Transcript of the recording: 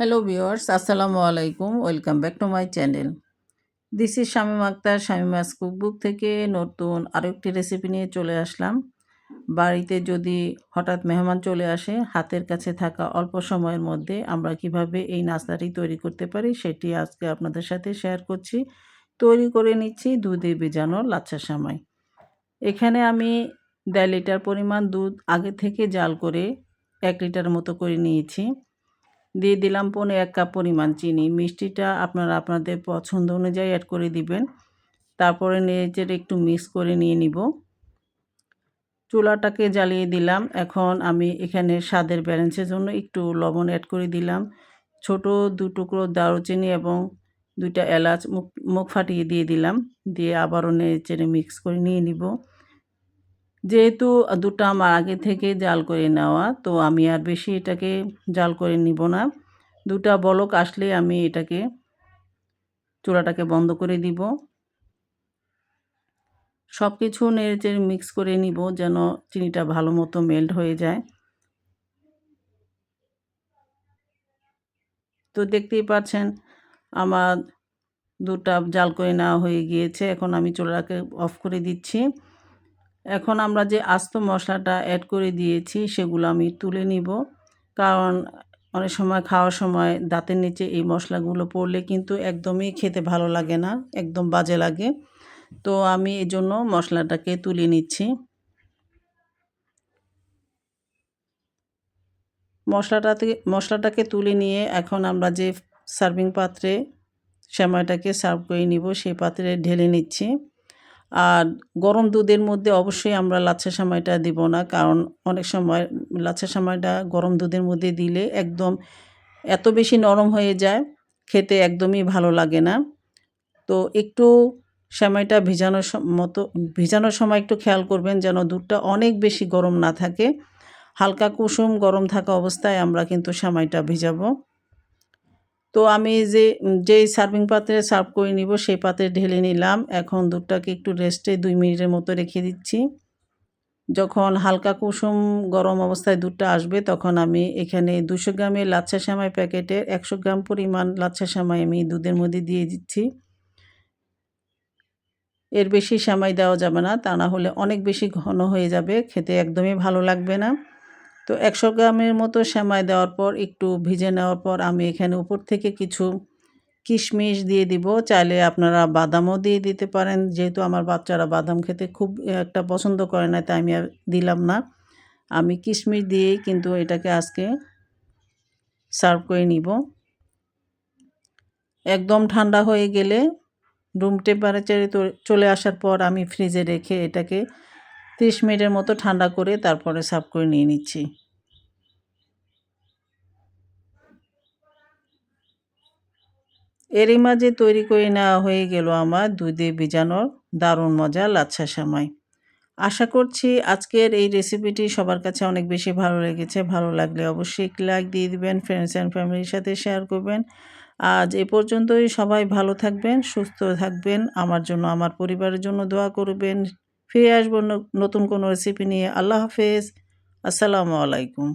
Hello viewers আসসালামু আলাইকুম welcome back to my channel this is Shamim Akhtar Shamima's cookbook থেকে নতুন আরেকটি রেসিপি নিয়ে চলে আসলাম। বাড়িতে যদি হঠাৎ মেহমান চলে আসে, হাতের কাছে থাকা অল্প সময়ের মধ্যে আমরা কীভাবে এই নাস্তাটি তৈরি করতে পারি সেটি আজকে আপনাদের সাথে শেয়ার করছি। তৈরি করে নিচ্ছি দুধে ভেজানো লাচ্ছা সামাই। এখানে আমি দেড় লিটার পরিমাণ দুধ আগে থেকে জাল করে এক লিটার মতো করে নিয়েছি। দিয়ে দিলাম পনে এক কাপ পরিমাণ চিনি। মিষ্টিটা আপনারা আপনাদের পছন্দ অনুযায়ী অ্যাড করে দিবেন। তারপরে নেড়েচেড়ে একটু মিক্স করে নিয়ে নিব। চুলাটাকে জ্বালিয়ে দিলাম। এখন আমি এখানে স্বাদের ব্যালেন্সের জন্য একটু লবণ অ্যাড করে দিলাম। ছোট দু টুকরো দারুচিনি এবং দুইটা এলাচ মুখ মুখ ফাটিয়ে দিয়ে দিলাম। দিয়ে আবারও নেড়েচেড়ে মিক্স করে নিয়ে নিব। যেহেতু দুটো আমার আগে থেকে জাল করে নেওয়া, তো আমি আর বেশি এটাকে জাল করে নিব না। দুটা বলক আসলে আমি এটাকে, চূড়াটাকে বন্ধ করে দিব। সব কিছু নেড়েচেড়ে মিক্স করে নিব যেন চিনিটা ভালো মতো মেল্ট হয়ে যায়। তো দেখতেই পাচ্ছেন, আমার দুটা জাল করে নেওয়া হয়ে গিয়েছে। এখন আমি চুলাটাকে অফ করে দিচ্ছি। এখন আমরা যে আস্ত মশলাটা অ্যাড করে দিয়েছি, সেগুলো আমি তুলে নিব। কারণ অনেক সময় খাওয়ার সময় দাঁতের নিচে এই মশলাগুলো পড়লে কিন্তু একদমই খেতে ভালো লাগে না, একদম বাজে লাগে। তো আমি এই জন্য মশলাটাকে তুলে নিচ্ছি। মশলাটাতে, মশলাটাকে তুলে নিয়ে এখন আমরা যে সার্ভিং পাত্রে, সেমাইটাকে সার্ভ করে নিব, সেই পাত্রে ঢেলে নিচ্ছি। আর গরম দুধের মধ্যে অবশ্যই আমরা লাচ্ছা সামাইটা দিব না, কারণ অনেক সময় লাচ্ছা সামাইটা গরম দুধের মধ্যে দিলে একদম এত বেশি নরম হয়ে যায়, খেতে একদমই ভালো লাগে না। তো একটু সেমাইটা ভিজানোর মতো, ভিজানোর সময় একটু খেয়াল করবেন যেন দুধটা অনেক বেশি গরম না থাকে। হালকা কুসুম গরম থাকা অবস্থায় আমরা কিন্তু সেমাইটা ভিজাবো। তো আমি যে, যেই সার্ভিং পাত্রে সার্ভ করে নিব সেই পাত্রে ঢেলে নিলাম। এখন দুধটাকে একটু রেস্টে দুই মিনিটের মতো রেখে দিচ্ছি। যখন হালকা কুসুম গরম অবস্থায় দুধটা আসবে, তখন আমি এখানে দুশো গ্রামের লাচ্ছা সামাই প্যাকেটের একশো গ্রাম পরিমাণ লাচ্ছা সামাই আমি দুধের মধ্যে দিয়ে দিচ্ছি। এর বেশি সামাই দেওয়া যাবে না, তা না হলে অনেক বেশি ঘন হয়ে যাবে, খেতে একদমই ভালো লাগবে না। তো একশো গ্রামের মতো সেমাই দেওয়ার পর, একটু ভিজে নেওয়ার পর আমি এখানে উপর থেকে কিছু কিশমিশ দিয়ে দিব। চাইলে আপনারা বাদামও দিয়ে দিতে পারেন। যেহেতু আমার বাচ্চারা বাদাম খেতে খুব একটা পছন্দ করে না, তাই আমি দিলাম না। আমি কিশমিশ দিয়েই কিন্তু এটাকে আজকে সার্ভ করে নিব। একদম ঠান্ডা হয়ে গেলে রুম টেম্পারেচারে চলে আসার পর আমি ফ্রিজে রেখে এটাকে তিরিশ মিনিটের মতো ঠান্ডা করে তারপরে সার্ভ করে নিয়ে নিচ্ছি। এরই মাঝে তৈরি করে নেওয়া হয়ে গেল আমার দুধে ভিজানোর দারুণ মজা লাচ্ছা সামাই। আশা করছি আজকের এই রেসিপিটি সবার কাছে অনেক বেশি ভালো লেগেছে। ভালো লাগলে অবশ্যই একটি লাইক দিয়ে দিবেন ফ্রেন্ডস অ্যান্ড ফ্যামিলির সাথে শেয়ার করবেন। আজ এ পর্যন্তই সবাই ভালো থাকবেন, সুস্থ থাকবেন। আমার জন্য, আমার পরিবারের জন্য দোয়া করবেন। ফিরে আসব নতুন কোনো রেসিপি নিয়ে। আল্লাহ হাফেজ। আসসালামু আলাইকুম।